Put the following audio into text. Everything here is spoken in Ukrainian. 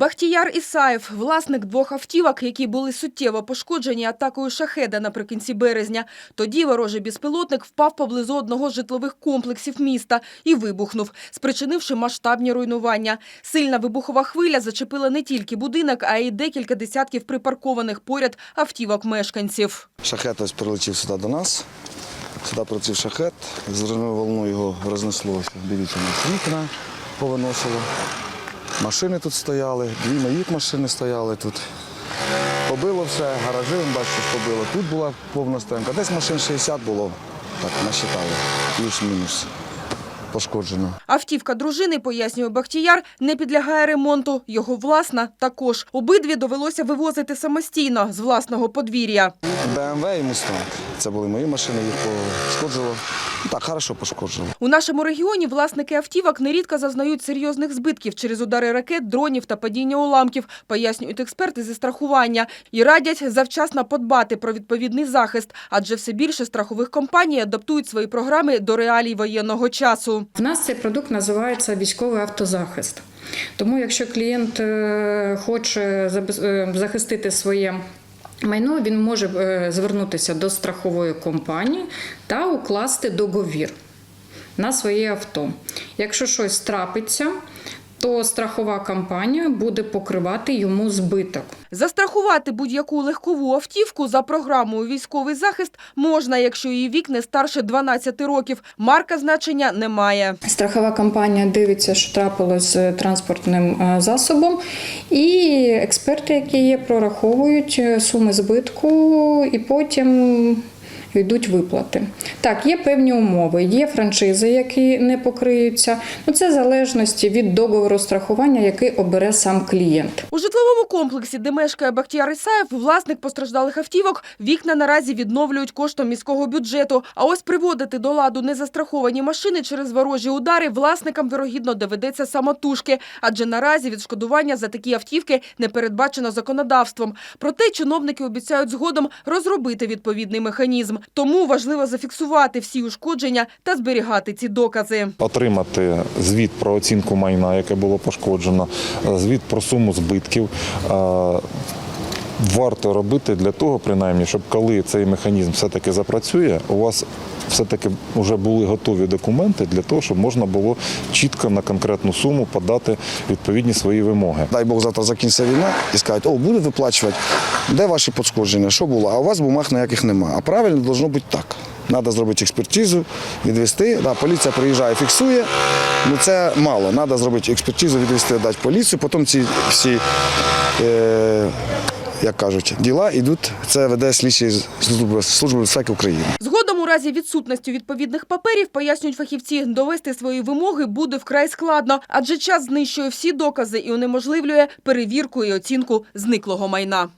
Бахтіяр Ісаєв, власник двох автівок, які були суттєво пошкоджені атакою шахеда наприкінці березня. Тоді ворожий безпілотник впав поблизу одного з житлових комплексів міста і вибухнув, спричинивши масштабні руйнування. Сильна вибухова хвиля зачепила не тільки будинок, а й декілька десятків припаркованих поряд автівок мешканців. Шахет ось прилетів сюди до нас. Сюди прилетів шахет, зривною волною його рознесло. Дивіться, у нас вікна повиносило. Машини тут стояли, дві моїх машини стояли тут. Побило все, гаражі, бачите, побило. Тут була повна стоянка. Десь машин 60 було, так насчитали, плюс-мінус. Пошкоджено. Автівка дружини, пояснює Бахтіяр, не підлягає ремонту. Його власна також. Обидві довелося вивозити самостійно з власного подвір'я. БМВ і Мустанг. Це були мої машини, їх пошкоджувало. Так, хорошо пошкоджувало. У нашому регіоні власники автівок нерідко зазнають серйозних збитків через удари ракет, дронів та падіння уламків, пояснюють експерти зі страхування. І радять завчасно подбати про відповідний захист, адже все більше страхових компаній адаптують свої програми до реалій воєнного часу. В нас цей продукт називається військовий автозахист. Тому, якщо клієнт е, хоче е, захистити своє майно, він може е, звернутися до страхової компанії та укласти договір на своє авто. Якщо щось трапиться, то страхова компанія буде покривати йому збиток. Застрахувати будь-яку легкову автівку за програмою «Військовий захист» можна, якщо її вік не старше 12 років. Марка значення не має. Страхова компанія дивиться, що трапилось з транспортним е, засобом, і експерти, які є, прораховують е, суми збитку і потім йдуть виплати. Так, є певні умови, є франшизи, які не покриються. Ну це в залежності від договору страхування, який обере сам клієнт. У житловому комплексі, де мешкає Бахтіяр Ісаєв, власник постраждалих автівок, вікна наразі відновлюють коштом міського бюджету. А ось приводити до ладу незастраховані машини через ворожі удари власникам, вирогідно, доведеться самотужки, адже наразі відшкодування за такі автівки не передбачено законодавством. Проте чиновники обіцяють згодом розробити відповідний механізм. Тому важливо зафіксувати всі ушкодження та зберігати ці докази. отримати звіт про оцінку майна, яке було пошкоджено, е, звіт про суму збитків. Варто робити для того, принаймні, щоб коли цей механізм все-таки запрацює, у вас все-таки вже були готові документи для того, щоб можна було чітко на конкретну суму подати відповідні свої вимоги. Дай Бог завтра закінчиться війна і скажуть, о, будуть виплачувати, де ваші пошкодження, що було, а у вас бумаг ніяких немає. А правильно должно бути так. Треба зробити експертизу, відвести. Да, поліція приїжджає, фіксує. Ну це мало. Треба зробити експертизу, відвести, дати поліцію. Потім ці всі, е, як кажуть, діла йдуть. Це веде слідчі служби, служби безпеки України. Згодом у разі відсутності відповідних паперів, пояснюють фахівці, довести свої вимоги буде вкрай складно, адже час знищує всі докази і унеможливлює перевірку і оцінку зниклого майна.